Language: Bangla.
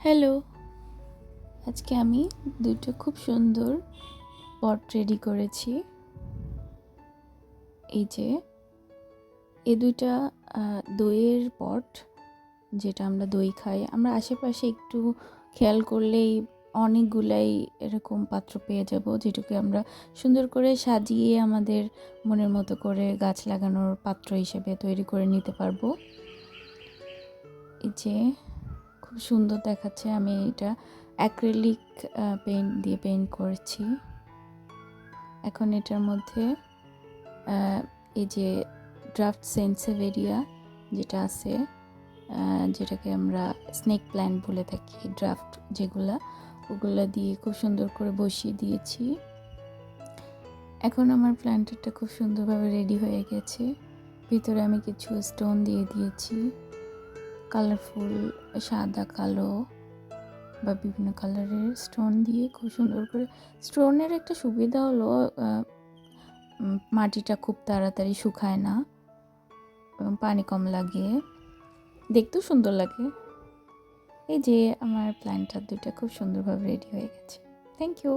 হ্যালো। আজকে আমি দুটো খুব সুন্দর পট রেডি করেছি। এই যে, এ দুইটা দইয়ের পট, যেটা আমরা দই খাই। আমরা আশেপাশে একটু খেয়াল করলেই অনেকগুলাই এরকম পাত্র পেয়ে যাব, যেটাকে আমরা সুন্দর করে সাজিয়ে আমাদের মনের মতো করে গাছ লাগানোর পাত্র হিসেবে তৈরি করে নিতে পারব। এই যে সুন্দর দেখাচ্ছে। আমি এটা অ্যাক্রিলিক পেইন্ট দিয়ে পেইন্ট করেছি। এখন এটার মধ্যে এই যে ড্রাফট সেন্সেভেরিয়া যেটা আছে যেটাকে আমরা স্নেক প্ল্যান্ট বলে থাকি ড্রাফট যেগুলা, ওগুলা দিয়ে খুব সুন্দর করে বসিয়ে দিয়েছি। এখন আমার প্ল্যান্টারটা খুব সুন্দরভাবে রেডি হয়ে গেছে। ভিতরে আমি কিছু স্টোন দিয়ে দিয়েছি। কালারফুল, সাদা, কালো বা বিভিন্ন কালারের স্টোন দিয়ে খুব সুন্দর করে, স্টোনের একটা সুবিধা হলো মাটিটা খুব তাড়াতাড়ি শুকায় না, এবং পানি কম লাগে। দেখতেও সুন্দর লাগে। এই যে, আমার প্ল্যান্টার দুটো খুব সুন্দরভাবে রেডি হয়ে গেছে। Thank you